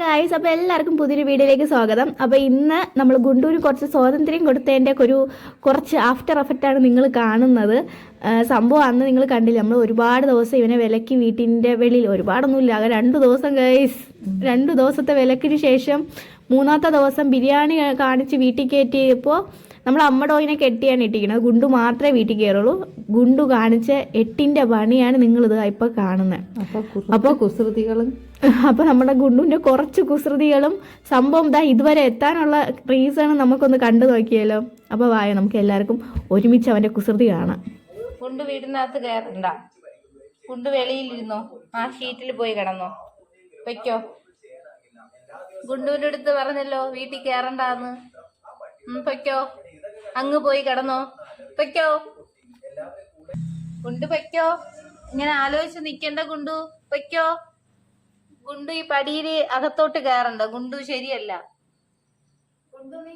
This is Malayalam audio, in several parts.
ഗായ്സ് അപ്പോൾ എല്ലാവർക്കും പുതിയൊരു വീഡിയോയിലേക്ക് സ്വാഗതം. അപ്പോൾ ഇന്ന് നമ്മൾ ഗുണ്ടൂരിന് കുറച്ച് സ്വാതന്ത്ര്യം കൊടുത്തതിന്റെ ഒരു കുറച്ച് ആഫ്റ്റർ എഫക്റ്റാണ് നിങ്ങൾ കാണുന്നത്. സംഭവം അന്ന് നിങ്ങൾ കണ്ടില്ല നമ്മൾ ഒരുപാട് ദിവസം ഇവനെ വിലക്കി വീട്ടിന്റെ വെളിയിൽ ഒരുപാടൊന്നുമില്ല ആകെ രണ്ട് ദിവസം ഗൈസ് രണ്ട് ദിവസത്തെ വിലക്കിന് ശേഷം മൂന്നാമത്തെ ദിവസം ബിരിയാണി കാണിച്ച് വീട്ടിൽ കയറ്റിയപ്പോൾ നമ്മൾ അമ്മ ഡോയിനെ കെട്ടിയാണ് ഇട്ടിരിക്കുന്നത്. ഗുണ്ടു മാത്രമേ വീട്ടിൽ കയറുള്ളൂ. ഗുണ്ടു കാണിച്ച എട്ടിന്റെ പണിയാണ് നിങ്ങളിത് ഇപ്പോൾ കാണുന്നത് അപ്പൊ അപ്പൊ കുസൃതികളും. അപ്പൊ നമ്മുടെ ഗുണ്ടുവിന്റെ കുറച്ച് കുസൃതികളും സംഭവം ദാ ഇതുവരെ എത്താനുള്ള റീസൺ നമുക്കൊന്ന് കണ്ടു നോക്കിയാലോ. അപ്പൊ വായ നമുക്ക് എല്ലാവർക്കും ഒരുമിച്ച് അവന്റെ കുസൃതി കാണാം. ഗുണ്ടു വീടിനകത്ത് കയറണ്ട? ഗുണ്ടു വെളിയിലിരുന്നോ? ആ ഷീറ്റിൽ പോയി കിടന്നോ? വെക്കോ? ഗുണ്ടുവിന്റെ അടുത്ത് പറഞ്ഞല്ലോ വീട്ടിൽ കയറണ്ടെന്ന്. ഉം, പൊയ്ക്കോ? അങ്ങ് പോയി കിടന്നോ. പൊയ്ക്കോ. ഗുണ്ടു പൊയ്ക്കോ. ഇങ്ങനെ ആലോചിച്ച് നിക്കണ്ട ഗുണ്ടു? പൊയ്ക്കോ. ഗുണ്ടു ഈ പടിയിൽ അകത്തോട്ട് കേറണ്ട. ഗുണ്ടു ശരിയല്ല.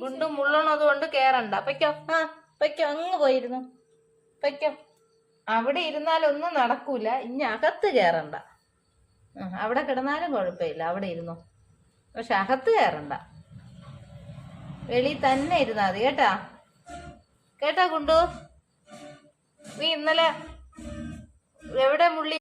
ഗുണ്ടു മുള്ളണത് കൊണ്ട് കേറണ്ട. പൊയ്ക്കോ. ആ പൊയ്ക്കോ. അങ്ങ് പോയിരുന്നു. പൊയ്ക്കോ. അവിടെ ഇരുന്നാലൊന്നും നടക്കൂല. ഇനി അകത്ത് കേറണ്ട. അവിടെ കിടന്നാലും കുഴപ്പമില്ല. അവിടെ ഇരുന്നു. പക്ഷെ അകത്ത് കേറണ്ട. വെളി തന്നെ ഇരുന്നാ മതി കേട്ടാ. കേട്ടാ കുണ്ടു? നീ ഇന്നലെ എവിടെ മുള്ളി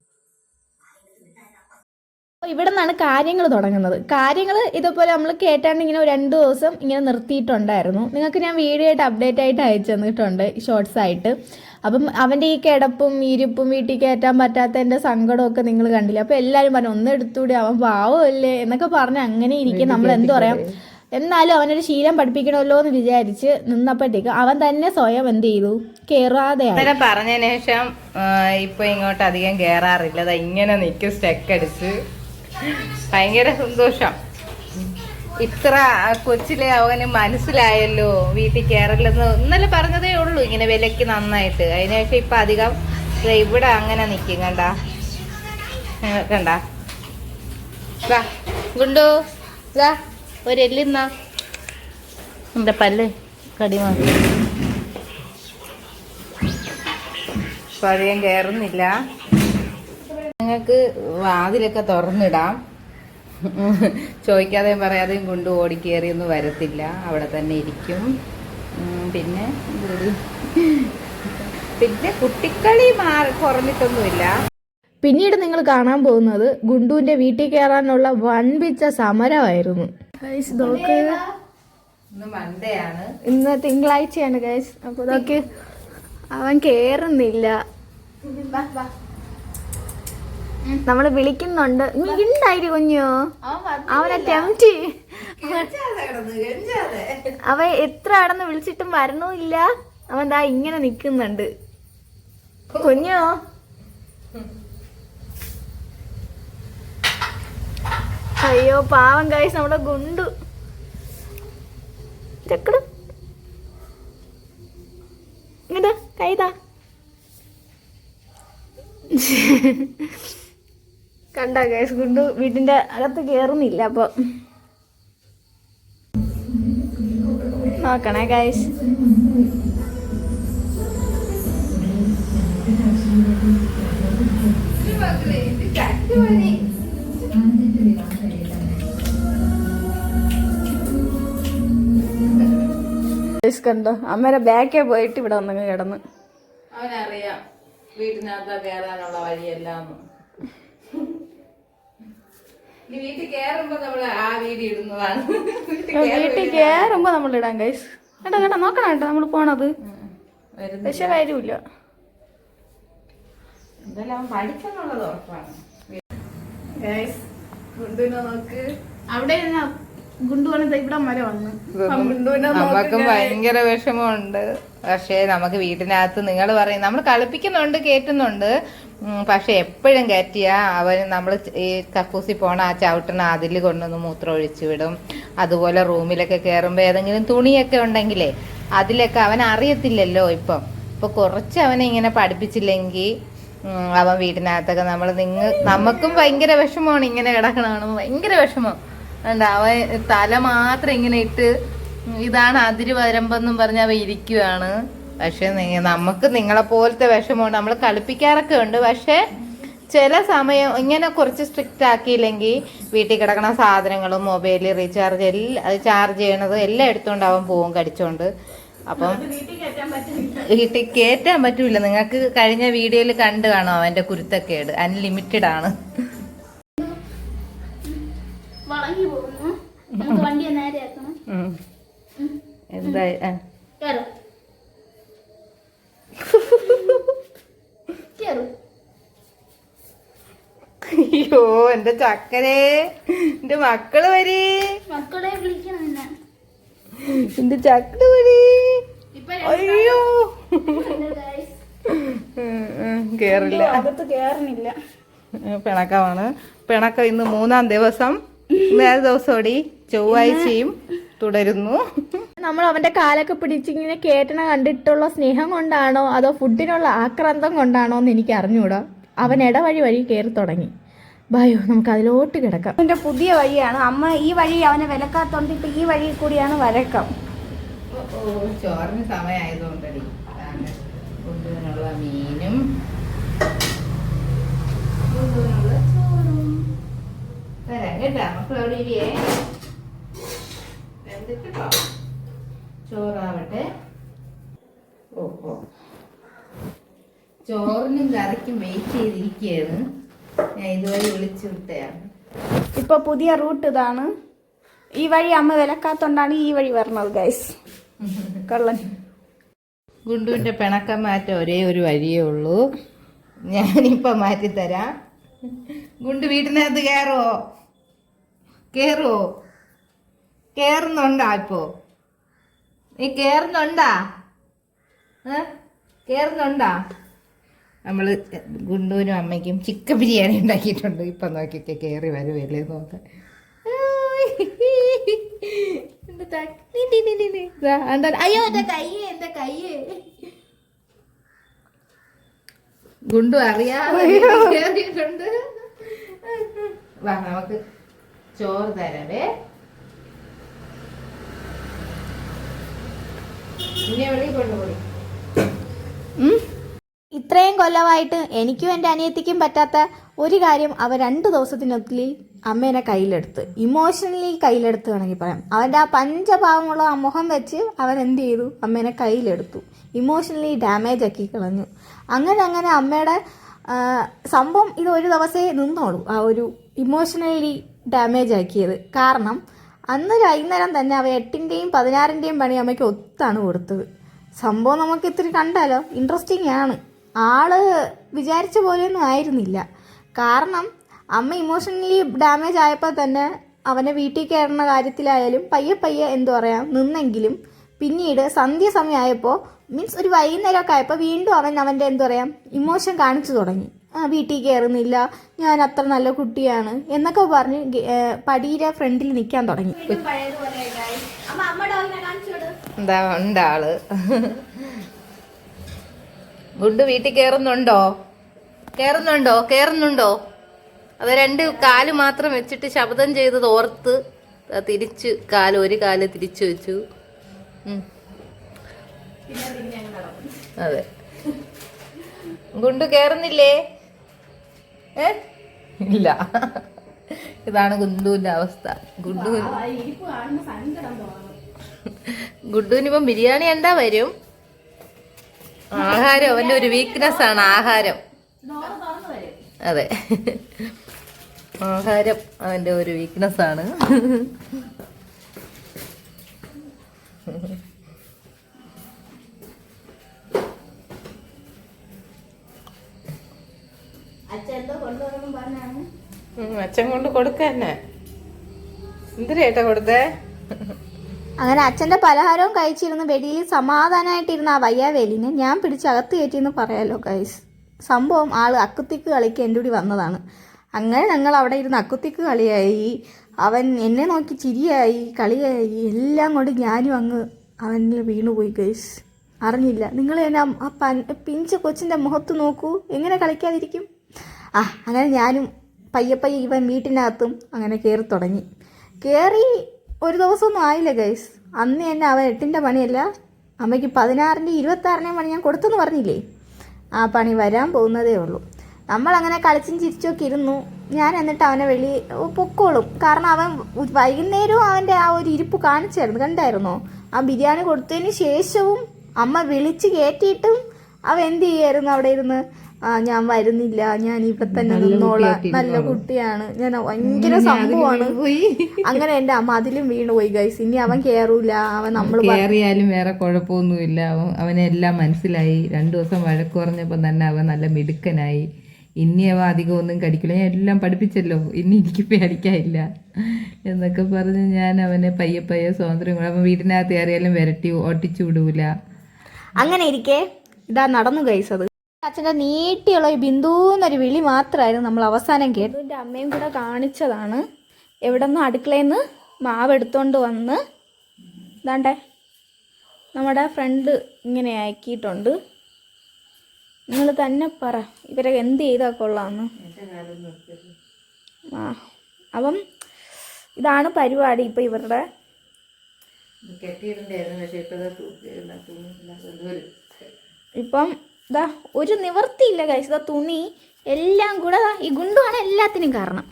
അപ്പൊ ഇവിടെ നിന്നാണ് കാര്യങ്ങൾ തുടങ്ങുന്നത്. കാര്യങ്ങൾ ഇതുപോലെ നമ്മൾ കേട്ടാണ്ട് ഇങ്ങനെ രണ്ടു ദിവസം ഇങ്ങനെ നിർത്തിയിട്ടുണ്ടായിരുന്നു. നിങ്ങൾക്ക് ഞാൻ വീഡിയോ ആയിട്ട് അപ്ഡേറ്റ് ആയിട്ട് അയച്ചു തന്നിട്ടുണ്ട് ഷോർട്സ് ആയിട്ട്. അപ്പം അവന്റെ ഈ കിടപ്പും ഇരിപ്പും വീട്ടിൽ കയറ്റാൻ പറ്റാത്തതിന്റെ സങ്കടമൊക്കെ നിങ്ങൾ കണ്ടില്ല? അപ്പോൾ എല്ലാവരും പറഞ്ഞു ഒന്ന് എടുത്തൂടെ അവൻ പാവമല്ലേ? എന്നൊക്കെ പറഞ്ഞ് അങ്ങനെ ഇരിക്കും. നമ്മൾ എന്ത് പറയാം? എന്നാലും അവനൊരു ശീലം പഠിപ്പിക്കണമല്ലോ എന്ന് വിചാരിച്ച് നിന്നപ്പോഴത്തേക്ക് അവൻ തന്നെ സ്വയം എന്ത് ചെയ്തു? കേറാതെ അങ്ങനെ പറഞ്ഞതിന് ശേഷം ഇപ്പൊ ഇങ്ങോട്ട് അധികം കേറാറില്ല. ഇങ്ങനെ നിൽക്കും സ്റ്റെക്ക് അടിച്ച്. ഭയങ്കര സന്തോഷം. ഇത്ര കൊച്ചിലെ അവന് മനസ്സിലായല്ലോ വീട്ടിൽ കയറില്ലെന്ന് ഇന്നലെ പറഞ്ഞതേ ഉള്ളൂ ഇങ്ങനെ വിലക്ക് നന്നായിട്ട്. അതിനുശേഷം ഇപ്പൊ അധികം ഇവിടെ അങ്ങനെ നിൽക്കും കണ്ട? കണ്ട? ഗുണ്ടു ദാ. ഒരു എല്ലിന്നാ എന്റെ പല്ല് കടിമാക്കി പഴയം കയറുന്നില്ല നിങ്ങൾക്ക് വാതിലൊക്കെ തുറന്നിടാം. ചോദിക്കാതെയും പറയാതെയും കൊണ്ട് ഓടിക്കേറിയൊന്നും വരത്തില്ല. അവിടെ തന്നെ ഇരിക്കും. പിന്നെ പിന്നെ കുട്ടിക്കളി മാറി കുറഞ്ഞിട്ടൊന്നുമില്ല. പിന്നീട് നിങ്ങൾ കാണാൻ പോകുന്നത് ഗുണ്ടുവിന്റെ വീട്ടിൽ കയറാനുള്ള വൻപിച്ച സമരമായിരുന്നു. ഗൈസ് നോക്ക് ഇന്ന് തിങ്കളാഴ്ചയാണ് ഗൈസ് അപ്പൊ ഇതൊക്കെ അവൻ കേറുന്നില്ല. നമ്മൾ വിളിക്കുന്നുണ്ട്. നീ ഉണ്ടായിരി കുഞ്ഞോ? അവനെ ടെംപ്റ്റ് അവൻ എത്ര അടന്ന് വിളിച്ചിട്ടും വരണമില്ല. അവൻ ദാ ഇങ്ങനെ നിക്കുന്നുണ്ട്. കുഞ്ഞോ? അയ്യോ പാവം കൈസ് നമ്മുടെ ഗുണ്ടു. ചക്കട്. ഇങ്ങോട്ട് കൈതാ കണ്ട കേസ് ഗുണ്ടു വീട്ടിന്റെ അകത്ത് കേറുന്നില്ല അപ്പൊ. നോക്കണേ ഗൈസ് ഗൈസ് കണ്ടോ അമ്മേരെ ബാക്കേ പോയിട്ട് ഇവിടെ വന്നങ്ങ് കിടന്ന്. അവനറിയാം വീട്ടിനകത്ത് കയറാനുള്ള വഴിയെല്ലാന്ന്. ഇനി വീട്ടിൽ കയറുമ്പോ നമ്മൾ ആ വീട് ഇടുന്നതാണ്. വീട്ടിൽ കയറുമ്പോ നമ്മൾ ഇടാം ഗൈസ് കേട്ടോ കേട്ടോ നോക്കണം കേട്ടോ നമ്മൾ പോണത്. പക്ഷെ കാര്യമില്ല എന്തായാലും അവൻ പഠിച്ചെന്നുള്ളത് ഉറപ്പാണ്. ഗൈസ് നോക്ക് അവിടെ ഇവിടെ വന്ന്. നമുക്കും ഭയങ്കര വിഷമമുണ്ട്. പക്ഷേ നമുക്ക് വീട്ടിനകത്ത് നിങ്ങൾ പറയും നമ്മൾ കളിപ്പിക്കുന്നുണ്ട് കേട്ടുന്നുണ്ട് പക്ഷെ എപ്പോഴും കയറ്റിയ അവൻ നമ്മൾ ഈ കക്കൂസി പോണ ആ ചവിട്ടണ അതിൽ കൊണ്ടൊന്ന് മൂത്രം ഒഴിച്ചു വിടും. അതുപോലെ റൂമിലൊക്കെ കയറുമ്പോൾ ഏതെങ്കിലും തുണിയൊക്കെ ഉണ്ടെങ്കിലേ അതിലൊക്കെ അവൻ അറിയത്തില്ലല്ലോ ഇപ്പം. ഇപ്പൊ കുറച്ച് അവനെ ഇങ്ങനെ പഠിപ്പിച്ചില്ലെങ്കിൽ അവൻ വീട്ടിനകത്തൊക്കെ നമ്മൾ നിങ്ങൾ നമുക്കും ഭയങ്കര വിഷമമാണ് ഇങ്ങനെ കിടക്കണമെന്ന് ഭയങ്കര വിഷമം. കണ്ട അവൻ തല മാത്രം ഇങ്ങനെ ഇട്ട് ഇതാണ് അതിര് വരമ്പെന്നും പറഞ്ഞ് അവ ഇരിക്കുവാണ്. പക്ഷെ നമുക്ക് നിങ്ങളെ പോലത്തെ വിഷമമുണ്ട്. നമ്മൾ കളിപ്പിക്കാറൊക്കെ ഉണ്ട്. പക്ഷെ ചില സമയം ഇങ്ങനെ കുറച്ച് സ്ട്രിക്റ്റ് ആക്കിയില്ലെങ്കിൽ വീട്ടിൽ കിടക്കണ സാധനങ്ങളും മൊബൈൽ റീചാർജ് എല്ലാം ചാർജ് ചെയ്യണത് എല്ലാം എടുത്തുകൊണ്ട് അവൻ പോവും കടിച്ചോണ്ട്. അപ്പം വീട്ടിൽ കയറ്റാൻ പറ്റില്ല നിങ്ങൾക്ക് കഴിഞ്ഞ വീഡിയോയിൽ കണ്ടു കാണോ അവന്റെ കുരുത്തക്കേട്. അൺലിമിറ്റഡ് ആണ്. വളങ്ങി പോകുന്നു. നമുക്ക് വണ്ടി നേരെയാക്കണം എന്തായി? കേറോ. അയ്യോ എന്റെ ചക്കരേ എന്റെ മക്കൾ വരീ. മക്കളെ വിളിക്കണം എന്റെ ചക്കൾ വരീ. അയ്യോ. കേറില്ല. അകത്ത് കേറണില്ല. പിണക്കമാണ്. പിണക്കം ഇന്ന് മൂന്നാം ദിവസം. വേറെ ദിവസം ഓടി ചൊവ്വാഴ്ചയും തുടരുന്നു. നമ്മൾ അവന്റെ കാലൊക്കെ പിടിച്ചിങ്ങനെ കേട്ടണ കണ്ടിട്ടുള്ള സ്നേഹം കൊണ്ടാണോ അതോ ഫുഡിനുള്ള ആക്രാന്തം കൊണ്ടാണോ എന്ന് എനിക്ക് അറിഞ്ഞൂടാ. അവൻ ഇടവഴി വഴി കയറി തുടങ്ങി. ഭയോ നമുക്ക് അതിലോട്ട് കിടക്കാം. അവന്റെ പുതിയ വഴിയാണ്. അമ്മ ഈ വഴി അവനെ വിലക്കാത്തോണ്ട് ഇപ്പൊ ഈ വഴി കൂടിയാണ് വരക്കം ചോറിന് സമയമായതുകൊണ്ടടി കൊണ്ടുവനുള്ള മീനും. തരാം കേട്ടാ മക്കളവിടെ ഇരിയേ വെന്തിട്ടോ ചോറാവട്ടെ ഓ ഓ ചോറിനും കറിക്കും വെയിറ്റ് ചെയ്തിരിക്കുകയാണ്. ഞാൻ ഇതുവരെ വിളിച്ചു വിട്ടയാണ്. ഇപ്പൊ പുതിയ റൂട്ട് ഇതാണ്. ഈ വഴി അമ്മ വിലക്കാത്തോണ്ടാണ് ഈ വഴി വരണത് ഗൈസ് കള്ളൻ. ഗുണ്ടുവിന്റെ പിണക്കം മാറ്റം ഒരേ ഒരു വഴിയേ ഉള്ളൂ. ഞാനിപ്പോ മാറ്റിത്തരാം. ഗുണ്ടു വീട്ടിനകത്ത് കയറുവോ കേറുവോ കേറുന്നുണ്ടാ ഇപ്പോ? നീ കേറുന്നുണ്ടാ? കേറുന്നുണ്ടാ? നമ്മൾ ഗുണ്ടുവിനും അമ്മയ്ക്കും ചിക്കൻ ബിരിയാണി ഉണ്ടാക്കിയിട്ടുണ്ട്. ഇപ്പൊ നോക്കിയൊക്കെ കേറി വരുവല്ലേ നോക്കാൻ എന്റെ ത- നീ, നീ, നീ, നീ, നീ. ദാ, എന്താ- അയ്യോ എന്റെ കയ്യേ? എന്റെ കയ്യേ? ഗുണ്ടു അറിയാതെ കേറിയിട്ടുണ്ട്. വാ നമുക്ക് ചോറ് തരവേ. ഇത്രയും കൊല്ലമായിട്ട് എനിക്കും എന്റെ അനിയത്തിക്കും പറ്റാത്ത ഒരു കാര്യം അവർ രണ്ട് ദിവസത്തിനുള്ളിൽ അമ്മേനെ കയ്യിലെടുത്ത് ഇമോഷണലി കയ്യിലെടുത്ത് വേണമെങ്കിൽ പറയാം. അവന്റെ ആ പഞ്ചഭാവമുള്ള ആ മുഖം വെച്ച് അവൻ എന്ത് ചെയ്തു? അമ്മേനെ കയ്യിലെടുത്തു. ഇമോഷണലി ഡാമേജ് ആക്കി കളഞ്ഞു. അങ്ങനെ അങ്ങനെ അമ്മയുടെ സംഭവം ഇത് ഒരു ദിവസമേ നിന്നോളൂ. ആ ഒരു ഇമോഷണലി ഡാമേജ് ആക്കിയത്. കാരണം അന്ന് വൈകുന്നേരം തന്നെ അവ എട്ടിന്റെയും പതിനാറിന്റെയും പണി അമ്മയ്ക്ക് ഒത്താണ് കൊടുത്തത്. സംഭവം നമുക്ക് ഇത്തിരി കണ്ടാലോ? ഇൻട്രസ്റ്റിംഗ് ആണ്. ആൾ വിചാരിച്ച പോലെയൊന്നും ആയിരുന്നില്ല. കാരണം അമ്മ ഇമോഷണലി ഡാമേജ് ആയപ്പോൾ തന്നെ അവനെ വീട്ടിൽ കയറുന്ന കാര്യത്തിലായാലും പയ്യെ പയ്യെ എന്തു പറയാം നിന്നെങ്കിലും പിന്നീട് സന്ധ്യ സമയമായപ്പോൾ മീൻസ് ഒരു വൈകുന്നേരമൊക്കെ ആയപ്പോൾ വീണ്ടും അവൻ അവന്റെ എന്താ പറയുക ഇമോഷൻ കാണിച്ചു തുടങ്ങി. വീട്ടിൽ കയറുന്നില്ല ഞാൻ അത്ര നല്ല കുട്ടിയാണ് എന്നൊക്കെ പറഞ്ഞ് പടിയിലെ ഫ്രണ്ടിൽ നിൽക്കാൻ തുടങ്ങി. എന്താ ഉണ്ട് ആൾ. ഗുണ്ടു വീട്ടിൽ കയറുന്നുണ്ടോ കയറുന്നുണ്ടോ കയറുന്നുണ്ടോ അത് രണ്ട് കാൽ മാത്രം വെച്ചിട്ട് ശബ്ദം ചെയ്തത് ഓർത്ത് തിരിച്ച് കാൽ ഒരു കാൽ തിരിച്ചു വെച്ചു. അതെ. ഗുണ്ട് കേറുന്നില്ലേ? ഏ? ഇല്ല. ഇതാണ് ഗുണ്ടുവിന്റെ അവസ്ഥ. ഗുണ്ടു ഗുഡുവിനിപ്പം ബിരിയാണി എന്താ വരും? ആഹാരം അവന്റെ ഒരു വീക്ക്നെസ് ആണ് ആഹാരം. അതെ. ആഹാരം അവന്റെ ഒരു വീക്ക്നെസ് ആണ്. കൊടുക്കന്നെ എന്തിനേട്ടാ കൊടുത്തേ? അങ്ങനെ അച്ഛന്റെ പലഹാരവും കഴിച്ചിരുന്ന് വെടിയിൽ സമാധാനമായിട്ടിരുന്ന ആ വയ്യാവേലിനെ ഞാൻ പിടിച്ച് അകത്ത് കയറ്റിയെന്ന് പറയാലോ കൈസ് സംഭവം ആൾ അക്കുത്തിക്ക് കളിക്ക് എന്റെ കൂടി വന്നതാണ്. അങ്ങനെ ഞങ്ങൾ അവിടെ ഇരുന്ന് അക്കുത്തിക്ക് കളിയായി. അവൻ എന്നെ നോക്കി ചിരിയായി കളിയായി. എല്ലാം കൊണ്ട് ഞാനും അങ്ങ് അവനിൽ വീണുപോയി കൈസ് അറിഞ്ഞില്ല. നിങ്ങൾ എന്നാ ആ പൻ പിഞ്ച് കൊച്ചിന്റെ മുഖത്ത് നോക്കൂ. എങ്ങനെ കളിക്കാതിരിക്കും? ആ അങ്ങനെ ഞാനും പയ്യെ പയ്യെ ഇവൻ വീട്ടിനകത്തും അങ്ങനെ കയറി തുടങ്ങി. കയറി ഒരു ദിവസമൊന്നും ആയില്ല ഗൈസ് അന്ന് തന്നെ അവൻ എട്ടിന്റെ പണിയല്ല അമ്മയ്ക്ക് പതിനാറിന്റെ ഇരുപത്താറിന്റെയും പണി ഞാൻ കൊടുത്തെന്ന് പറഞ്ഞില്ലേ? ആ പണി വരാൻ പോകുന്നതേ ഉള്ളൂ. നമ്മളങ്ങനെ കളിച്ചും ചിരിച്ചൊക്കെ ഇരുന്നു. ഞാൻ എന്നിട്ട് അവനെ വെളി പൊക്കോളും. കാരണം അവൻ വൈകുന്നേരവും അവന്റെ ആ ഒരു ഇരിപ്പ് കാണിച്ചായിരുന്നു കണ്ടായിരുന്നോ? ആ ബിരിയാണി കൊടുത്തതിന് ശേഷവും അമ്മ വിളിച്ച് കയറ്റിയിട്ടും അവൻ എന്ത് ചെയ്യായിരുന്നു അവിടെ ഇരുന്ന്? ആ ഞാൻ വരുന്നില്ല. ഞാൻ ഇവിടെ തന്നെ നിന്നോളാം. നല്ല കുട്ടിയാണ്. ഞാൻ ഭയങ്കര സംഭവമാണ്. അങ്ങനെ എന്റെ അമ്മ അതിലും വീണ് പോയി ഗൈസ് ഇനി അവൻ കേറൂല. അവൻ നമ്മൾ കേറിയാലും വേറെ കുഴപ്പമൊന്നുമില്ല. അവൻ അവനെല്ലാം മനസ്സിലായി. രണ്ടു ദിവസം വഴക്ക് പറഞ്ഞപ്പോൾ തന്നെ അവൻ നല്ല മിടുക്കനായി. ഇനി അവ അധികം ഒന്നും കടിക്കില്ല. ഞാൻ എല്ലാം പഠിപ്പിച്ചല്ലോ. ഇനി എനിക്ക് പേടിക്കാനില്ല. എന്നൊക്കെ പറഞ്ഞ് ഞാൻ അവനെ പയ്യെ പയ്യെ സ്വാതന്ത്ര്യം കൂടെ അവൻ വീടിനകത്ത് കയറിയാലും വിരട്ടി ഓട്ടിച്ചു വിടൂല. അങ്ങനെ ഇരിക്കേ. ഇതാ നടന്നു ഗൈസ് അത്. അച്ഛന്റെ നീട്ടിയുള്ള ഈ ബിന്ദു എന്നൊരു വിളി മാത്രമായിരുന്നു നമ്മൾ അവസാനം കേട്ടു എന്റെ അമ്മയും കൂടെ കാണിച്ചതാണ്. എവിടെ നിന്ന് അടുക്കളയിൽ നിന്ന് മാവ് എടുത്തുകൊണ്ട് വന്ന് ഇതാണ്ടേ നമ്മുടെ ഫ്രണ്ട് ഇങ്ങനെ ആക്കിയിട്ടുണ്ട്. നിങ്ങൾ തന്നെ പറ ഇവരെ എന്ത് ചെയ്താൽ കൊള്ളാമെന്ന് ആ അപ്പം ഇതാണ് പരിപാടി. ഇപ്പം ഇവരുടെ ഇപ്പം ഇതാ ഒരു നിവർത്തിയില്ല ഗൈസ് ഇതാ തുണി എല്ലാം കൂടെ ഈ ഗുണ്ടുവാണ് എല്ലാത്തിനും കാരണം.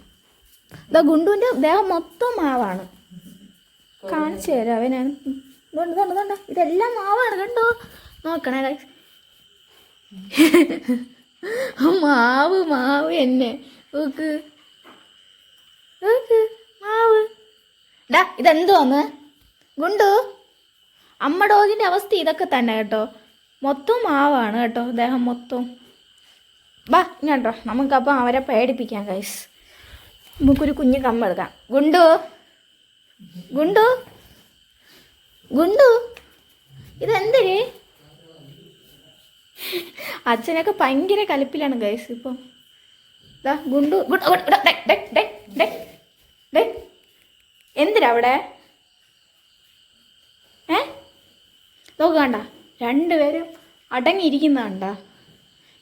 ഇതാ ഗുണ്ടുവിന്റെ ദേഹം മൊത്തം മാവാണ്. കാണിച്ചു തരാം അവന്. കണ്ടോ ഇതെല്ലാം മാവാണ് കണ്ടോ? നോക്കണേ ഗൈസ് മാവ് മാവ് എന്നെ. നോക്ക്. നോക്ക് മാവ്. ഡാ ഇതെന്തോന്ന് ഗുണ്ടു? അമ്മ ഡോഗിന്റെ അവസ്ഥ ഇതൊക്കെ തന്നെ കേട്ടോ. മൊത്തം മാവാണ് കേട്ടോ അദ്ദേഹം മൊത്തം ബാ ഇങ്ങോട്ടോ നമുക്കപ്പം അവരെ പേടിപ്പിക്കാം കൈസ് നമുക്കൊരു കുഞ്ഞ് കമ്മെടുക്കാം ഗുണ്ടു ഗുണ്ടു ഗുണ്ടു ഇതെന്തിന്? അച്ഛനൊക്കെ ഭയങ്കര കലിപ്പിലാണ് ഗൈസ് ഇപ്പം. ഡേ. എന്തിനാ അവിടെ? ഏ? നോക്ക് കണ്ട. രണ്ടുപേരും അടങ്ങിയിരിക്കുന്ന കണ്ട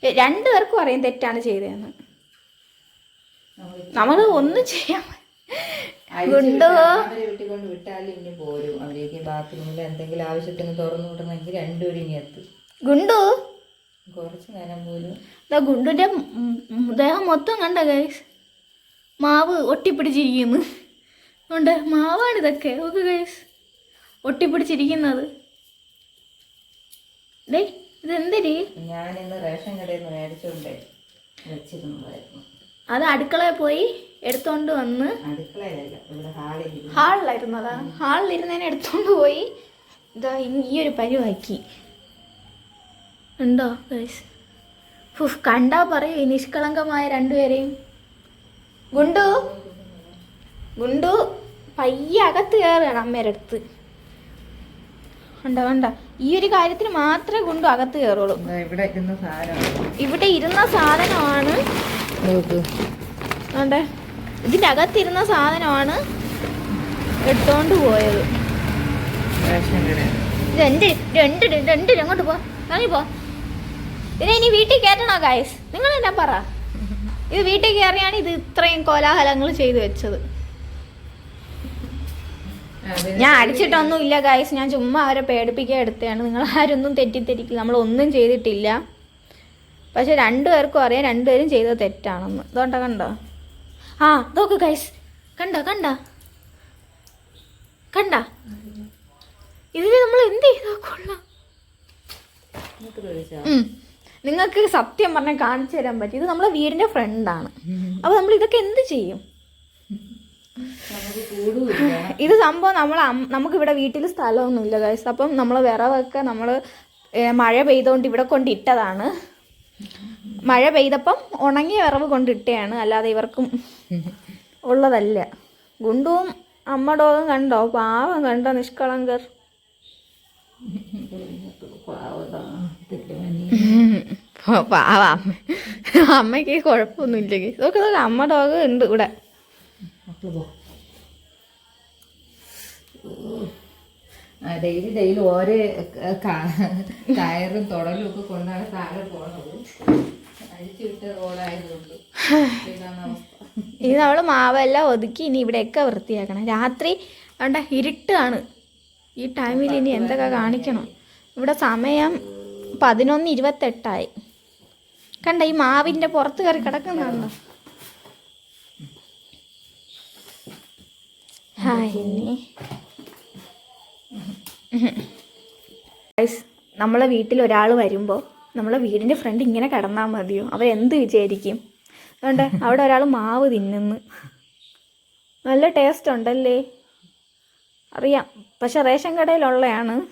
രണ്ടുപേർക്കും അറിയാം തെറ്റാണ് ചെയ്തതെന്ന്. നമ്മൾ ഒന്നും ചെയ്യാൻ ഗുണ്ടോ? വിട്ടാലും ഇനി പോരും. അവരേക്ക് ബാത്റൂമിൽ എന്തെങ്കിലും ആവശ്യത്തിന് തുറന്നു വിടണമെങ്കിൽ രണ്ടുപേരും ഇനി എത്തും. ഗുണ്ടു? കുറച്ച് നേരം പോലും. ദേഹം മൊത്തം കണ്ട ഗൈസ് മാവ് ഒട്ടിപ്പിടിച്ചിരിക്കുന്നു. ഉണ്ട് മാവാണ് ഇതൊക്കെ ഗൈസ് ഒട്ടിപ്പിടിച്ചിരിക്കുന്നത്. ഇതെന്തിരി ഞാൻ ഇന്ന് റേഷൻ കടയിൽ നിന്ന് മേടിച്ചുകൊണ്ട് വെച്ചിരുന്നതായിരുന്നു. അത് അടുക്കളയിൽ പോയി എടുത്തോണ്ട് വന്ന് ഹാളിലായിരുന്നു അതാ. ഹാളിലിരുന്നതിനെ എടുത്തോണ്ട് പോയി. ഇതാ ഈ ഒരു പരിവാക്കി. ഉണ്ടോ ഗൈസ് കണ്ടാ പറയൂ നിഷ്കളങ്കമായ രണ്ടുപേരെയും. ഗുണ്ടു? ഗുണ്ടു പയ്യെ അകത്ത് കയറുകയാണ് അമ്മയുടെ അടുത്ത്. കണ്ട കണ്ട ഈ ഒരു കാര്യത്തിന് മാത്രമേ കൊണ്ടു അകത്ത് കയറുള്ളൂ ഇവിടെ ഇരുന്ന സാധനമാണ് ഇവിടെ ഇരുന്ന സാധനമാണ്. കണ്ടേ ഇതിന്റെ അകത്തിരുന്ന സാധനമാണ് എടുത്തോണ്ട് പോയത്. രണ്ട് രണ്ട് രണ്ട് അങ്ങോട്ട് പോ. ഇറങ്ങി പോ. ഇതിനെ ഇനി വീട്ടിൽ കയറ്റണോ ഗായസ് നിങ്ങൾ എന്നാ പറ. ഇത് വീട്ടിൽ കയറിയാണ് ഇത് ഇത്രയും കോലാഹലങ്ങൾ ചെയ്തു വെച്ചത്. ഞാൻ അടിച്ചിട്ടൊന്നും ഇല്ല ഗായ്സ് ഞാൻ ചുമ്മാ അവരെ പേടിപ്പിക്കാൻ എടുത്തതാണ്. നിങ്ങൾ ആരൊന്നും തെറ്റിദ്ധരിക്കില്ല. നമ്മൾ ഒന്നും ചെയ്തിട്ടില്ല. പക്ഷെ രണ്ടുപേർക്കും അറിയാം രണ്ടുപേരും ചെയ്തത് തെറ്റാണെന്ന്. അതുകൊണ്ടാ കണ്ടോ? ആ നോക്ക് ഗൈസ് കണ്ട കണ്ട? കണ്ട? ഇതിന് നമ്മൾ എന്ത് ചെയ്താ കൊള്ളാം? നിങ്ങൾക്ക് സത്യം പറഞ്ഞാൽ കാണിച്ചു തരാൻ പറ്റും ഇത് നമ്മളെ വീടിന്റെ ഫ്രണ്ടാണ്. അപ്പൊ നമ്മൾ ഇതൊക്കെ എന്ത് ചെയ്യും? ഇത് സംഭവം നമ്മൾ നമുക്ക് ഇവിടെ വീട്ടിൽ സ്ഥലമൊന്നുമില്ല ഗൈസ് അപ്പം നമ്മൾ വിറവൊക്കെ നമ്മൾ മഴ പെയ്തുകൊണ്ട് ഇവിടെ കൊണ്ടിട്ടതാണ്. മഴ പെയ്തപ്പം ഉണങ്ങിയ വിറവ് കൊണ്ടിട്ടയാണ്. അല്ലാതെ ഇവർക്കും ഉള്ളതല്ല. ഗുണ്ടുവും അമ്മടോവും കണ്ടോ? പാവം കണ്ടോ നിഷ്കളങ്കർ? പാവ. അമ്മ. അമ്മയ്ക്ക് കുഴപ്പമൊന്നുമില്ല ഇതൊക്കെ ഇതൊക്കെ അമ്മ ഡോഗ് ഉണ്ട് ഇവിടെ. ഡെയിലി ഡെയിലി ഓരോ കയറും തുടലും ഒക്കെ കൊണ്ടാണ് താഴെ പോണത്. ഇനി നമ്മൾ മാവെല്ലാം ഒതുക്കി ഇനി ഇവിടെയൊക്കെ വൃത്തിയാക്കണം. രാത്രി വേണ്ട ഇരുട്ടാണ്. ഈ ടൈമിൽ ഇനി എന്തൊക്കെ കാണിക്കണം? ഇവിടെ സമയം പതിനൊന്ന് ഇരുപത്തെട്ടായി. കണ്ട ഈ മാവിന്റെ പുറത്ത് കയറി കിടക്കുന്നുണ്ടോ ഹായ്. നമ്മളെ വീട്ടിൽ ഒരാൾ വരുമ്പോൾ നമ്മളെ വീടിന്റെ ഫ്രണ്ട് ഇങ്ങനെ കിടന്നാൽ മതിയോ? അവരെന്ത് വിചാരിക്കും? അതുകൊണ്ട് അവിടെ ഒരാൾ മാവ് തിന്നുന്നു. നല്ല ടേസ്റ്റ് ഉണ്ടല്ലേ? അറിയാം. പക്ഷെ റേഷൻ കടയിലുള്ളയാണ്.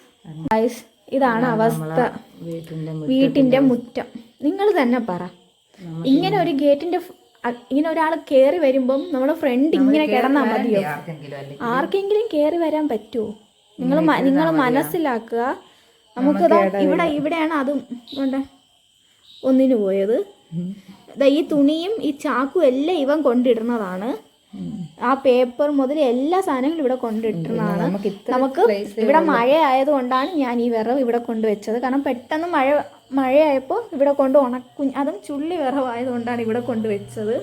ഇതാണ് അവസ്ഥ. വീട്ടിന്റെ വീട്ടിന്റെ മുറ്റം. നിങ്ങൾ തന്നെ പറ. ഇങ്ങനെ ഒരു അ- ഇങ്ങനെ ഒരാൾ കയറി വരുമ്പം നമ്മുടെ ഫ്രണ്ട് ഇങ്ങനെ കിടന്നാ മതിയോ? ആർക്കെങ്കിലും കയറി വരാൻ പറ്റുമോ നിങ്ങൾ നിങ്ങൾ മനസ്സിലാക്കുക. നമുക്ക് ഇവിടെ ഇവിടെയാണ് അതും കൊണ്ട് ഒന്നിനു പോയത്. ഈ തുണിയും ഈ ചാക്കും എല്ലാം ഇവൻ കൊണ്ടിടുന്നതാണ്. ആ പേപ്പർ മുതൽ എല്ലാ സാധനങ്ങളും ഇവിടെ കൊണ്ടിട്ടുന്നതാണ് നമുക്ക് ഇവിടെ മഴ ആയതുകൊണ്ടാണ് ഞാൻ ഈ വിറവ് ഇവിടെ കൊണ്ടുവച്ചത്. കാരണം പെട്ടെന്ന് മഴ മഴയായപ്പോൾ ഇവിടെ കൊണ്ട് ഉണക്കു അതും ചുള്ളി വിറവായതുകൊണ്ടാണ് ഇവിടെ കൊണ്ടുവച്ചത്.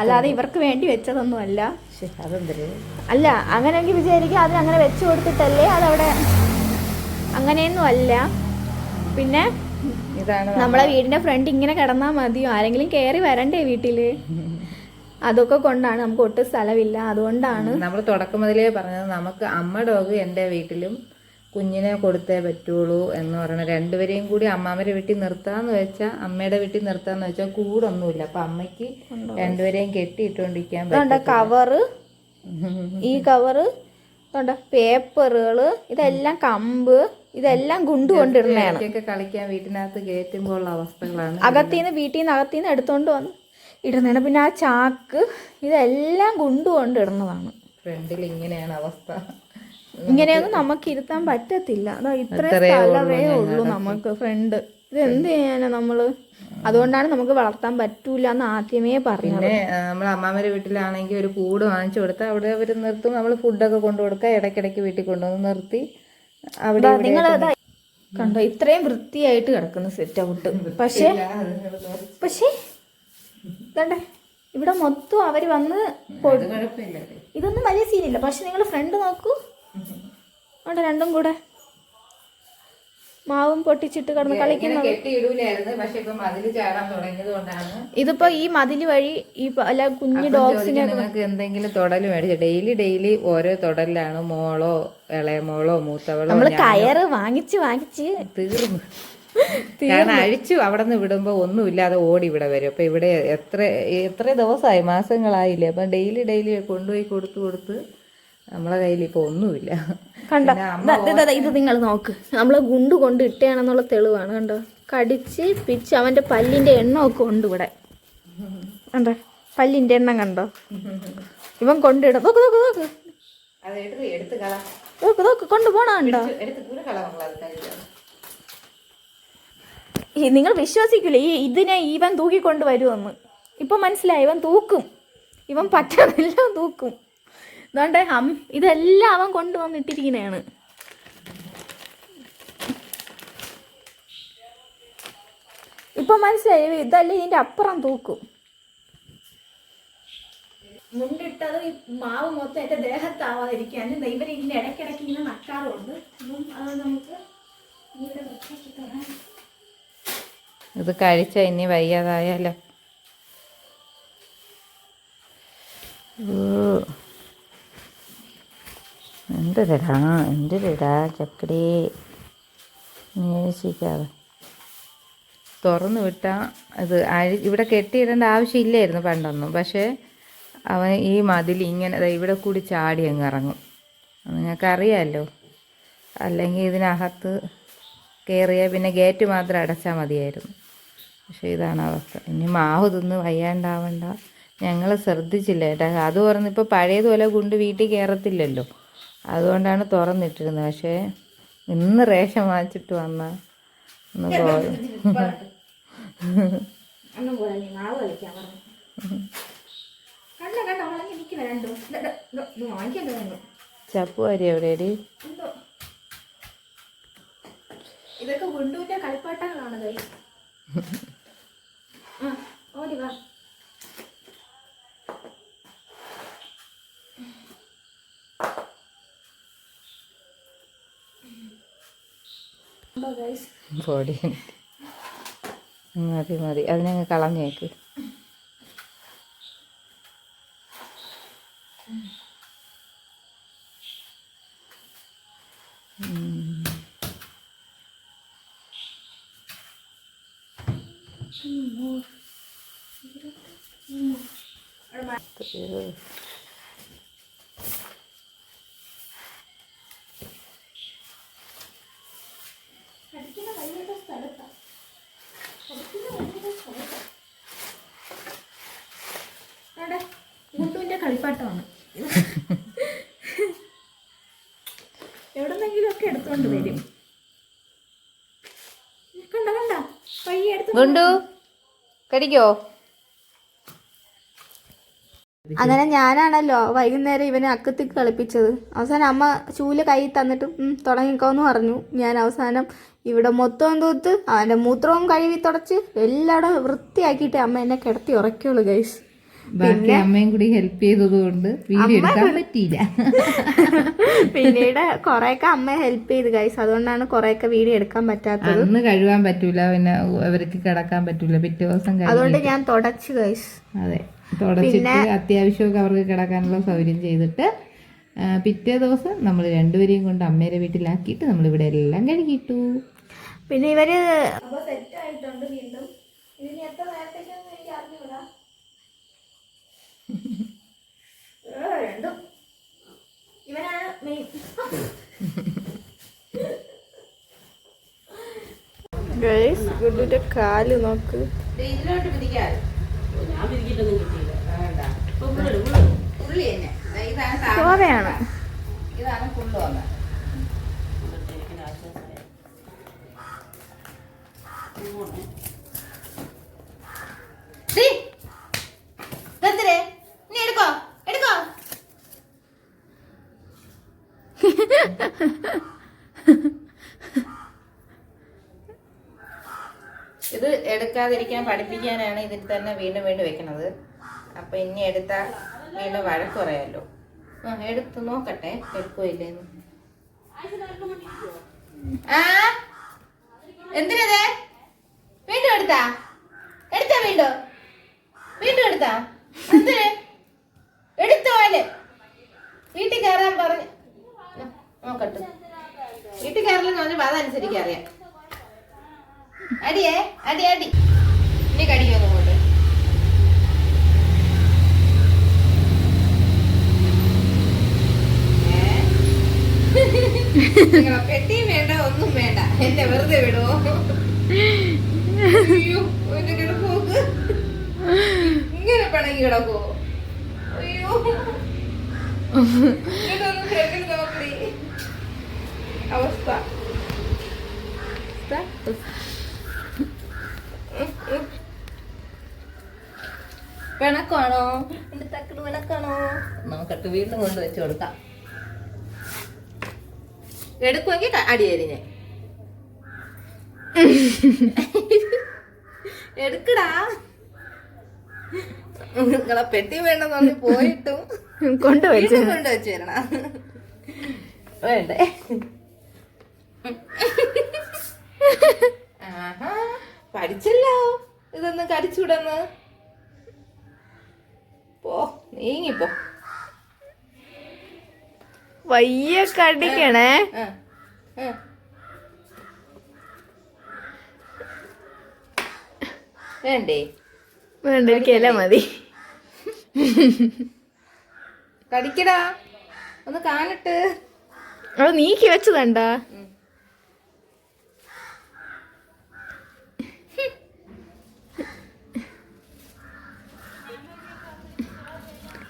അല്ലാതെ ഇവർക്ക് വേണ്ടി വെച്ചതൊന്നും അല്ല അല്ല അങ്ങനെയെങ്കിൽ വിചാരിക്കുക അതിന് അങ്ങനെ വെച്ചു കൊടുത്തിട്ടല്ലേ അതവിടെ അങ്ങനെയൊന്നും അല്ല പിന്നെ നമ്മളെ വീടിന്റെ ഫ്രണ്ട് ഇങ്ങനെ കിടന്നാൽ മതിയോ? ആരെങ്കിലും കയറി വരണ്ടേ വീട്ടിൽ? അതൊക്കെ കൊണ്ടാണ് നമുക്ക് ഒട്ടും സ്ഥലമില്ല. അതുകൊണ്ടാണ് നമ്മൾ തുടക്കം മുതലേ പറഞ്ഞത് നമുക്ക് അമ്മ ഡോഗ് എന്റെ വീട്ടിലും കുഞ്ഞിനെ കൊടുത്തേ പറ്റുള്ളൂ എന്ന് പറയണ രണ്ടുപേരെയും കൂടി അമ്മാമ്മയുടെ വീട്ടിൽ നിർത്താന്ന് വെച്ചാൽ അമ്മയുടെ വീട്ടിൽ നിർത്താന്ന് വെച്ചാൽ കൂടൊന്നുമില്ല. അപ്പൊ അമ്മയ്ക്ക് രണ്ടുപേരെയും കെട്ടിയിട്ടുകൊണ്ടിരിക്കാൻ അതുകൊണ്ട് കവറ്. ഈ കവറ് പേപ്പറുകൾ ഇതെല്ലാം കമ്പ് ഇതെല്ലാം ഗുണ്ടു കൊണ്ടിരുന്നതാണ് കളിക്കാൻ വീട്ടിനകത്ത് കയറ്റുമ്പോൾ അവസ്ഥകളാണ് അകത്തിന്ന് വീട്ടിൽ നിന്ന് അകത്തിന്ന് എടുത്തോണ്ട് വന്ന് ഇടുന്നതാണ്. പിന്നെ ആ ചാക്ക് ഇതെല്ലാം കൊണ്ടുകൊണ്ട് ഇടുന്നതാണ്. ഫ്രണ്ടിൽ ഇങ്ങനെയാണ് അവസ്ഥ. ഇങ്ങനെയൊന്നും നമുക്ക് ഇരുത്താൻ പറ്റത്തില്ല. അതാ ഇത്ര സ്ഥലമേ ഉള്ളൂ നമുക്ക് ഫ്രണ്ട്. ഇത് എന്ത് ചെയ്യാനാ നമ്മൾ? അതുകൊണ്ടാണ് നമുക്ക് വളർത്താൻ പറ്റൂല എന്ന് ആദ്യമേ പറഞ്ഞു പിന്നെ നമ്മൾ അമ്മാമ്മയുടെ വീട്ടിലാണെങ്കിൽ ഒരു കൂട് വാങ്ങിച്ചു കൊടുത്താൽ അവിടെ അവർ നിർത്തും. നമ്മൾ ഫുഡൊക്കെ കൊണ്ടു കൊടുക്കുക. ഇടയ്ക്കിടയ്ക്ക് വീട്ടിൽ കൊണ്ടുവന്ന് നിർത്തി. അവിടെ നിങ്ങൾ കണ്ടോ ഇത്രയും വൃത്തിയായിട്ട് കിടക്കുന്ന സെറ്റ് ഔട്ട് പക്ഷേ പക്ഷേ ഇതണ്ടേ. ഇവിടെ മൊത്തം അവർ വന്ന് ഇതൊന്നും വലിയ സീനില്ല. പക്ഷെ നിങ്ങൾ ഫ്രണ്ട് നോക്കൂ. അവിടെ രണ്ടും കൂടെ. മാവും പൊട്ടിച്ചിട്ട് കിടന്ന് കളിക്കുന്നു കെട്ടിയിടൂലായിരുന്നു. പക്ഷെ ഇപ്പൊ മതിൽ ചാടാൻ തുടങ്ങിയത് കൊണ്ടാണ്. ഇതിപ്പോ ഈ മതിൽ വഴി ഈ പല കുഞ്ഞു ഡോഗ്സിനെ നിങ്ങൾക്ക് എന്തെങ്കിലും തൊടൽ മേടിച്ചു? ഡെയിലി ഡെയിലി ഓരോ തൊടലിലാണ് മോളോ ഇളയമോളോ മൂത്തവളോ നമ്മൾ കയറ് വാങ്ങിച്ച് വാങ്ങിച്ച്. തീർന്നു. കാരണം അഴിച്ചു അവിടെ നിന്ന് വിടുമ്പോ ഒന്നുമില്ലാതെ ഓടി ഇവിടെ വരും. അപ്പൊ ഇവിടെ എത്ര എത്ര ദിവസമായി മാസങ്ങളായില്ലേ? അപ്പൊ ഡെയിലി ഡെയിലി കൊണ്ടുപോയി കൊടുത്ത് കൊടുത്ത് നമ്മളെ കയ്യിൽ ഇപ്പൊ ഒന്നുമില്ല. കണ്ട? ഇത് നിങ്ങൾ നോക്ക്. നമ്മളെ ഗുണ്ട് കൊണ്ട് ഇട്ടയാണെന്നുള്ള തെളിവാണ് കണ്ടോ? കടിച്ച് പിച്ച് അവന്റെ പല്ലിന്റെ എണ്ണമൊക്കെ ഉണ്ട് ഇവിടെ. കണ്ടോ? പല്ലിന്റെ എണ്ണം കണ്ടോ? ഇവൻ കൊണ്ടിടും. നോക്ക് നോക്ക് നോക്ക്. നോക്ക് നോക്ക്. കൊണ്ടുപോണോ കണ്ടോ എടുത്ത് കൂടെ കള മക്കളെ അത് കഴിക്കാം ഈ നിങ്ങൾ വിശ്വസിക്കില്ല ഈ ഇതിനെ ഇവൻ തൂക്കിക്കൊണ്ടുവരുമെന്ന്. ഇപ്പൊ മനസ്സിലായി ഇവൻ തൂക്കും. ഇവൻ പറ്റുന്നെല്ലാം തൂക്കും. അതുകൊണ്ട് ഹം ഇതെല്ലാം അവൻ കൊണ്ടുവന്നിട്ടിരിക്കുന്നതാണ് ഇപ്പൊ മനസ്സിലായി ഇതല്ല ഇതിന്റെ അപ്പുറം തൂക്കും. മുണ്ടിട്ടത് മാവ് മൊത്തം എന്റെ ദേഹത്താവാതിരിക്കാൻ ദൈവം ഇതിന്റെ ഇടയ്ക്കിടയ്ക്ക് ഇങ്ങനെ നക്കാറുണ്ട്. അപ്പം അത് നമുക്ക് ഇവിടെ വൃത്തിയാക്കി തരാം. ഇത് കഴിച്ച ഇനി വയ്യാതായാലോ? എന്തൊരടാ ഇടാ ചക്കടി. നേശിക്കാതെ തുറന്നു വിട്ടാൽ അത് അഴി ഇവിടെ കെട്ടിയിടേണ്ട ആവശ്യമില്ലായിരുന്നു പണ്ടൊന്നും. പക്ഷേ അവൻ ഈ മതിൽ ഇങ്ങനെ ഇവിടെ കൂടി ചാടി അങ്ങ് ഇറങ്ങും. നിങ്ങൾക്കറിയാമല്ലോ അല്ലെങ്കിൽ ഇതിനകത്ത് കയറിയാൽ പിന്നെ ഗേറ്റ് മാത്രം അടച്ചാൽ മതിയായിരുന്നു. പക്ഷേ ഇതാണ് അവസ്ഥ. ഇനി മാവ് തിന്ന് വയ്യാണ്ടാവണ്ട. ഞങ്ങൾ ശ്രദ്ധിച്ചില്ല ഏട്ടാ അത് തുറന്നിപ്പോൾ പഴയതുപോലെ കൊണ്ട് വീട്ടിൽ കയറത്തില്ലല്ലോ. അതുകൊണ്ടാണ് തുറന്നിട്ടിരുന്നത്. പക്ഷേ ഇന്ന് റേഷൻ വാങ്ങിച്ചിട്ട് വന്ന ഒന്ന് പോയി ചപ്പു അരി എവിടെയടി? ഇതൊക്കെ ഗുണ്ടുവിന്റെ കളിപ്പാട്ടങ്ങളാണ് ബോഡി മതി മതി. അതിനങ്ങ് കളഞ്ഞേക്ക്. എവിടെന്നെങ്കിലും ഒക്കെ എടുത്തോണ്ട് വരും. കണ്ട കണ്ട? പയ്യെ എടുത്ത് ഗുണ്ടു കടിക്കോ? അങ്ങനെ ഞാനാണല്ലോ വൈകുന്നേരം ഇവനെ അക്കത്തിക്ക് കളിപ്പിച്ചത്. അവസാനം അമ്മ ചൂൽ കൈ തന്നിട്ട് തുടങ്ങിക്കോന്ന് പറഞ്ഞു. ഞാൻ അവസാനം ഇവിടെ മൊത്തം തൂത്ത് അവന്റെ മൂത്രവും കഴുകി തുടച്ച് എല്ലാടും വൃത്തിയാക്കിയിട്ട് അമ്മ എന്നെ കിടത്തി ഉറക്കുള്ളൂ ഗൈസ് ബാക്കി അമ്മയും കൂടി ഹെൽപ്പ് ചെയ്തത് കൊണ്ട് വീഡിയോ എടുക്കാൻ പറ്റിയില്ല. പിന്നീട് കൊറേയൊക്കെ അമ്മ ഹെൽപ്പ് ചെയ്ത് ഗൈസ് അതുകൊണ്ടാണ് കൊറേയൊക്കെ വീഡിയോ എടുക്കാൻ പറ്റാത്തത്. അന്ന് കഴുകാൻ പറ്റൂല പിന്നെ അവർക്ക് കിടക്കാൻ പറ്റൂല. പിറ്റേ ദിവസം അതുകൊണ്ട് ഞാൻ തുടച്ചു ഗൈസ് അതെ തുടച്ചിട്ട് അത്യാവശ്യമൊക്കെ അവർക്ക് കിടക്കാനുള്ള സൗകര്യം ചെയ്തിട്ട് പിറ്റേ ദിവസം നമ്മൾ രണ്ടുപേരെയും കൊണ്ട് അമ്മേരെ വീട്ടിലാക്കിയിട്ട് നമ്മൾ ഇവിടെ എല്ലാം കഴുകിയിട്ടു. പിന്നെ ഇവർ സെറ്റ് ആയിട്ടുണ്ട് വീണ്ടും. ഇനി എത്ര നേരത്തേക്കാന്ന് എനിക്ക് അറിഞ്ഞൂടാ ഏ, രണ്ടും ഇവനാണ് മെയിൻ ഗൈസ് കാൽ നോക്ക്. ഇതിലോട്ട് പിടിക്കാതെ. തന്നെ. ഇതാണ് ഇതാണ് വന്നത് നീ എടുക്കോ എടുക്കോ ഇത് എടുക്കാതിരിക്കാൻ പഠിപ്പിക്കാനാണ് ഇതിൽ തന്നെ വീണ്ടും വീണ്ടും വെക്കുന്നത്. അപ്പൊ ഇനി എടുത്താൽ വീണ്ടും വഴക്ക് പറയാലോ. ആ എടുത്ത് നോക്കട്ടെ എടുക്കുമില്ലേന്ന് ആ? എന്തിനത് വീണ്ടും എടുത്താ എടുത്താ വീണ്ടും വീണ്ടും എടുത്താ എന്തിന് എടുത്തോ അല്ലേ വീട്ടിൽ കയറാൻ പറഞ്ഞു ആ, നോക്കട്ടെ വീട്ടിൽ കയറില്ലെന്ന് പറഞ്ഞപ്പോ അതനുസരിച്ച് അറിയാം അടിയേ അടി അടി ഇനി കടിക്കോ അങ്ങോട്ട് നിങ്ങളെ പെട്ടിയും വേണ്ട ഒന്നും വേണ്ട എന്നെ വെറുതെ വിടുവോ അയ്യോ എന്റെ കിടപ്പോക്ക് ഇങ്ങനെ പണങ്ങി കിടക്കുവോ അയ്യോ ഇതൊന്നും ഫ്രണ്ടിൽ നോക്കടി അവസ്ഥ പിണക്കാണോ എന്റെ തക്കട് പിണക്കാണോ നോക്കട്ടെ വീണ്ടും കൊണ്ട് വെച്ച് കൊടുക്കാം. എടുക്കുമെങ്കിൽ അടിയേരിഞ്ഞ് എടുക്കടാ. നിങ്ങളെ പെട്ടി വേണ്ടെന്ന് പോയിട്ടും കൊണ്ടുവച്ചു വീണ്ടും കൊണ്ട് വെച്ച് തരണ. വേണ്ടേ? ആഹാ പഠിച്ചല്ലോ ഇതൊന്ന് കടിച്ചുവിടന്ന്. പോ നീങ്ങിപ്പോ. വയ്യ കടിക്കണേ. വേണ്ടേ? വേണ്ട ഒരു കില മതി. കടിക്കടാ. ഒന്ന് കാണട്ട് അത് നീക്കി വെച്ചതണ്ട.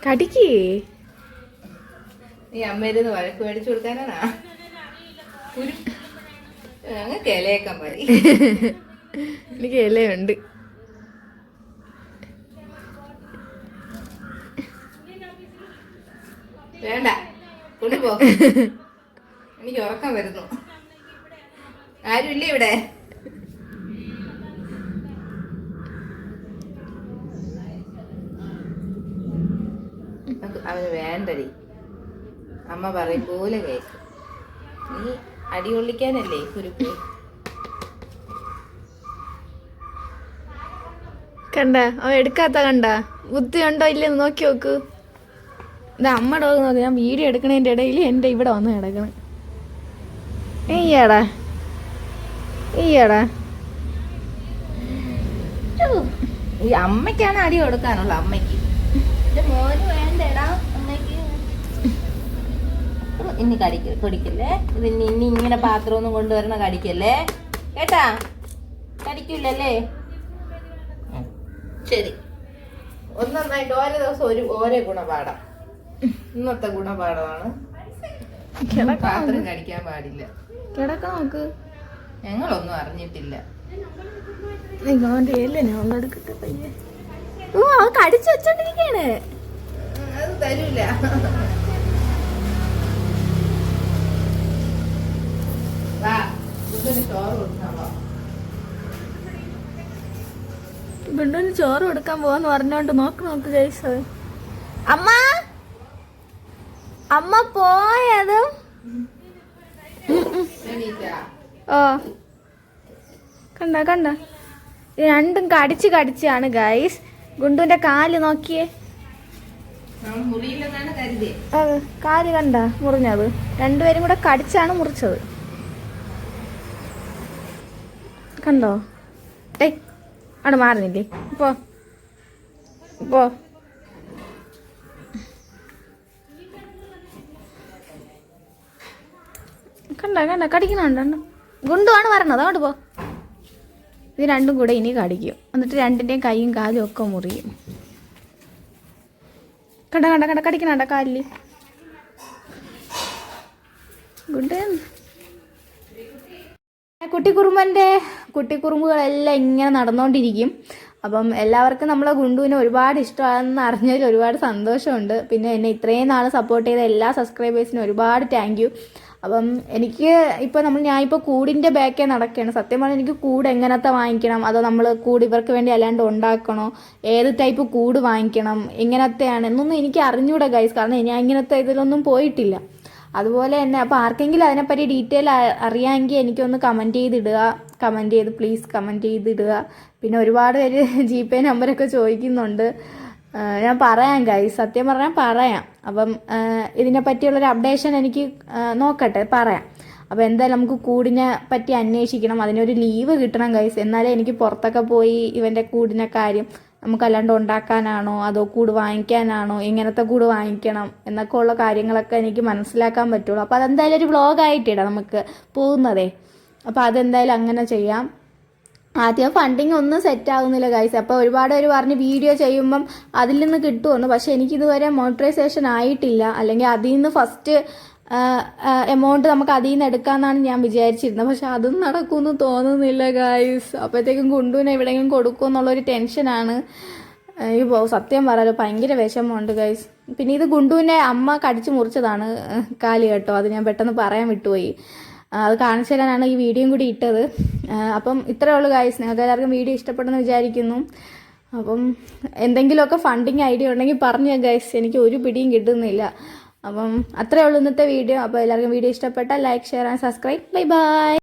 കടിക്കേ. ഈ അമ്മയിരുന്ന് വഴക്ക് മേടിച്ചു കൊടുക്കാനാ ഒരു കിലയേക്കാൻ മതി. എനിക്ക് ഇലയുണ്ട്. വേണ്ട. കൊണ്ടുപോ എനിക്ക് ഉറക്കം വരുന്നു. ആരുമില്ല ഇവിടെ? അവന് വേണ്ടടി. അമ്മ പറയും പോലെ കേൾക്കും. നീ അടി കൊള്ളിക്കാനല്ലേ കുരുപ്പ് കണ്ട? അവൻ എടുക്കാത്ത കണ്ട? ബുദ്ധി ഉണ്ടോ ഇല്ലെന്ന് നോക്കി നോക്ക്. ഇത് അമ്മ ഡോഗ് നോക്ക്. ഞാൻ വീഡിയോ എടുക്കണതിന്റെ ഇടയിൽ എന്റെ ഇവിടെ വന്ന് കിടക്കണം. ഈയാടാ ഈയാടാ ഈ അമ്മയ്ക്കാണ് അടി കൊടുക്കാനുള്ള അമ്മയ്ക്ക്. മോന് വേണ്ടടാ. ഇനി കടിക്ക കുടിക്കല്ലേ ഇത് ഇനി ഇനി ഇങ്ങനെ പാത്രം ഒന്നും കൊണ്ടുവരണ കടിക്കല്ലേ? കേട്ടാ? കടിക്കില്ലല്ലേ. ശരി. ഒന്നൊന്നായിട്ട് ഓരോ ദിവസം ഒരു ഓരോ ഗുണപാഠം. ഇന്നത്തെ ഗുണപാഠമാണ്. പാത്രം കടിക്കാൻ പാടില്ല. കിടക്ക നോക്ക്. ഞങ്ങളൊന്നും അറിഞ്ഞിട്ടില്ല. കടിച്ചു വെച്ചോണ്ടിരിക്കാണ് അത് തരൂല വാ ഇതിന് ചോറ് കൊടുക്കാൻ വാ ബിണ്ടുവിന് ചോറ് കൊടുക്കാൻ പോവാന്ന് പറഞ്ഞോണ്ട് നോക്ക് നോക്ക് ജയ്സ്. അമ്മ? അമ്മ പോയത്? ഓ. കണ്ട കണ്ട? രണ്ടും കടിച്ച് കടിച്ചാണ് ഗൈസ്. ഗുണ്ടുവിന്റെ കാൽ നോക്കിയേ. കാൽ കണ്ട മുറിഞ്ഞത്. രണ്ടുപേരും കൂടെ കടിച്ചാണ് മുറിച്ചത്. കണ്ടോ? ഏയ് അവിടെ മാറുന്നില്ലേ? പോ. പോ. കണ്ട കണ്ട? കടിക്കണുണ്ടോ? ഗുണ്ടുവാണ് പറഞ്ഞത് അങ്ങോട്ട് പോ. ഇത് രണ്ടും കൂടെ ഇനി കടിക്കും. എന്നിട്ട് രണ്ടിന്റെയും കൈയും കാലും ഒക്കെ മുറിയും. കണ്ട കണ്ട കണ്ട? കടിക്കണണ്ട? കാലിൽ ഗുഡ് കുട്ടിക്കുറുമ്പന്റെ കുട്ടിക്കുറുമ്പുകളെല്ലാം ഇങ്ങനെ നടന്നുകൊണ്ടിരിക്കും അപ്പം എല്ലാവർക്കും നമ്മളെ ഗുണ്ടുവിനെ ഒരുപാട് ഇഷ്ടമാണെന്ന് അറിഞ്ഞതിൽ ഒരുപാട് സന്തോഷമുണ്ട്. പിന്നെ എന്നെ ഇത്രയും നാൾ സപ്പോർട്ട് ചെയ്ത എല്ലാ സബ്സ്ക്രൈബേഴ്സിനും ഒരുപാട് താങ്ക് യു അപ്പം എനിക്ക് ഇപ്പോൾ നമ്മൾ ഞാൻ ഇപ്പോൾ കൂടിന്റെ ബാക്കേ നടക്കുകയാണ് സത്യം പറഞ്ഞാൽ എനിക്ക് കൂട് എങ്ങനത്തെ വാങ്ങിക്കണം? അതോ നമ്മൾ കൂട് ഇവർക്ക് വേണ്ടി അല്ലാണ്ട് ഉണ്ടാക്കണോ? ഏത് ടൈപ്പ് കൂട് വാങ്ങിക്കണം? എങ്ങനത്തെയാണ് എന്നൊന്നും എനിക്ക് അറിഞ്ഞൂടാ ഗൈസ് കാരണം ഞാൻ ഇങ്ങനത്തെ ഇതിലൊന്നും പോയിട്ടില്ല. അതുപോലെ തന്നെ അപ്പോൾ ആർക്കെങ്കിലും അതിനെപ്പറ്റി ഡീറ്റെയിൽ അറിയാമെങ്കിൽ എനിക്കൊന്ന് കമന്റ് ചെയ്തിടുക. കമന്റ് ചെയ്ത് പ്ലീസ് കമന്റ് ചെയ്തിടുക. പിന്നെ ഒരുപാട് പേര് ജി പേ നമ്പറൊക്കെ ചോദിക്കുന്നുണ്ട്. ഞാൻ പറയാം ഗൈസ് സത്യം പറഞ്ഞാൽ പറയാം. അപ്പം ഇതിനെ പറ്റിയുള്ളൊരു അപ്ഡേഷൻ എനിക്ക് നോക്കട്ടെ പറയാം. അപ്പോൾ എന്തായാലും നമുക്ക് കൂടിനെ പറ്റി അന്വേഷിക്കണം. അതിനൊരു ലീവ് കിട്ടണം ഗൈസ് എന്നാലേ എനിക്ക് പുറത്തൊക്കെ പോയി ഇവന്റെ കൂടിനെ കാര്യം നമുക്കല്ലാണ്ട് ഉണ്ടാക്കാനാണോ? അതോ കൂട് വാങ്ങിക്കാനാണോ? എങ്ങനത്തെ കൂട് വാങ്ങിക്കണം? എന്നൊക്കെ ഉള്ള കാര്യങ്ങളൊക്കെ എനിക്ക് മനസ്സിലാക്കാൻ പറ്റുള്ളൂ. അപ്പോൾ അതെന്തായാലും ഒരു വ്ളോഗായിട്ടിടാം നമുക്ക് പോകുന്നതേ. അപ്പോൾ അതെന്തായാലും അങ്ങനെ ചെയ്യാം. ആദ്യം ഫണ്ടിങ് ഒന്നും സെറ്റ് ആകുന്നില്ല ഗൈസ് അപ്പോൾ ഒരുപാട് പേര് പറഞ്ഞ് വീഡിയോ ചെയ്യുമ്പം അതിൽ നിന്ന് കിട്ടുമെന്ന്. പക്ഷേ എനിക്കിതുവരെ മോണിറ്ററൈസേഷൻ ആയിട്ടില്ല. അല്ലെങ്കിൽ അതിൽ നിന്ന് ഫസ്റ്റ് എമൗണ്ട് നമുക്ക് അതിൽ നിന്ന് എടുക്കാമെന്നാണ് ഞാൻ വിചാരിച്ചിരുന്നത്. പക്ഷെ അതും നടക്കുമെന്ന് തോന്നുന്നില്ല ഗായ്സ് അപ്പോഴത്തേക്കും കൊണ്ടുവിനെ എവിടെയെങ്കിലും കൊടുക്കും എന്നുള്ളൊരു ടെൻഷനാണ് ഇപ്പോൾ സത്യം പറയാലോ ഭയങ്കര വിഷമമുണ്ട് ഗൈസ് പിന്നെ ഇത് ഗുണ്ടുവിന്റെ അമ്മ കടിച്ചു മുറിച്ചതാണ് കാൽ കേട്ടോ. അത് ഞാൻ പെട്ടെന്ന് പറയാൻ വിട്ടുപോയി. അത് കാണിച്ചു തരാനാണ് ഈ വീഡിയോയും കൂടി ഇട്ടത്. അപ്പം ഇത്രയേ ഉള്ളൂ ഗൈസ് നിങ്ങൾക്ക് എല്ലാവർക്കും വീഡിയോ ഇഷ്ടപ്പെടുന്നു വിചാരിക്കുന്നു. അപ്പം എന്തെങ്കിലുമൊക്കെ ഫണ്ടിങ് ഐഡിയ ഉണ്ടെങ്കിൽ പറഞ്ഞു ഗൈസ് എനിക്ക് ഒരു പിടിയും കിട്ടുന്നില്ല. അപ്പം അത്രയേ ഉള്ളൂ ഇന്നത്തെ വീഡിയോ. അപ്പോൾ എല്ലാവർക്കും വീഡിയോ ഇഷ്ടപ്പെട്ടാൽ like share and subscribe bye bye